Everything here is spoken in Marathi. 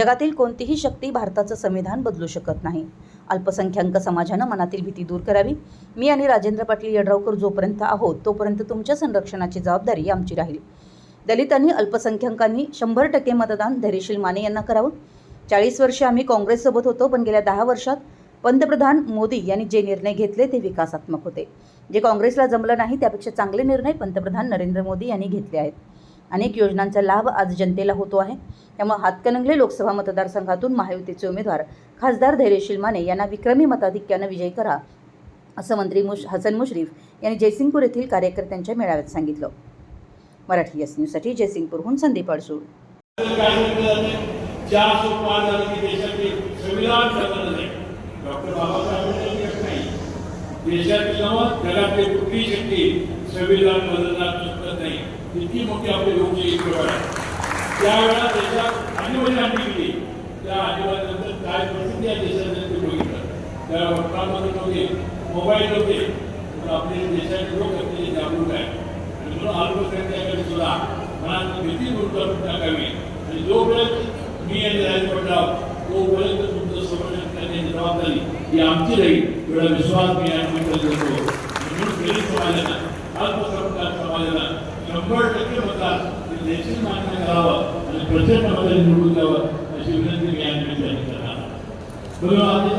जगातील कोणतीही शक्ती भारताचं संविधान बदलू शकत नाही. अल्पसंख्याक समाजानं मनातील भीती दूर करावी. मी आणि राजेंद्र पाटील यड्रावकर जोपर्यंत आहोत तोपर्यंत तुमच्या संरक्षणाची जबाबदारी आमची राहील. दलितांनी अल्पसंख्याकांनी शंभर टक्के मतदान धैर्यशील माने यांना करावं. चाळीस वर्षे आम्ही काँग्रेससोबत होतो पण गेल्या दहा वर्षात पंतप्रधान मोदी यांनी जे निर्णय घेतले ते विकासात्मक होते. जे काँग्रेसला जमलं नाही त्यापेक्षा चांगले निर्णय पंतप्रधान नरेंद्र मोदी यांनी घेतले आहेत. अनेक योजनांचा लाभ आज जनतेला होतो आहे. त्यामुळे हातकणंगले लोकसभा मतदारसंघातून महायुतीचे उमेदवार खासदार धैर्यशील माने यांना विक्रमी मताधिक्यानं विजयी करा असं मंत्री मुश हसन मुश्रीफ यांनी जयसिंगपूर येथील कार्यकर्त्यांच्या मेळाव्यात सांगितलं. मराठी एस न्यूजसाठी जयसिंगपूरहून संदीप अडसूळ. डॉक्टर बाबासाहेब आंबेडकर नाही देशातील जगातली कुठलीही शक्ती संविधान बदलणार नाही. इतकी मोठी आपली लोकशाही चळवळ आहे त्यावेळेला देशात आणीबाणी आणली गेली. त्या आणीबाणीनंतर काय परिस्थिती या देशाने ते बघितलं त्या वर्तमानपत्र नव्हते मोबाईल नव्हते पण आपले देशाचे लोक अतिशय जागरूक आहे आणि म्हणून अल्पसंख्याकांनी सुद्धा मनात भीती गुंतवणूक टाकावी. आणि जोपर्यंत मी आणि राजपटराव तोपर्यंत तुमचं संरक्षण करण्याची जबाबदारी ही आमची राहील. एवढा विश्वास मी या निमित्ताने देतो आणि म्हणून दलित समाजाला अल्पसंख्याक समाजाला शंभर टक्के मतदान हे देखील मान्य करावं आणि प्रचंड मताने निवडून द्यावं अशी विनंती मी या निमित्ताने करणार आधी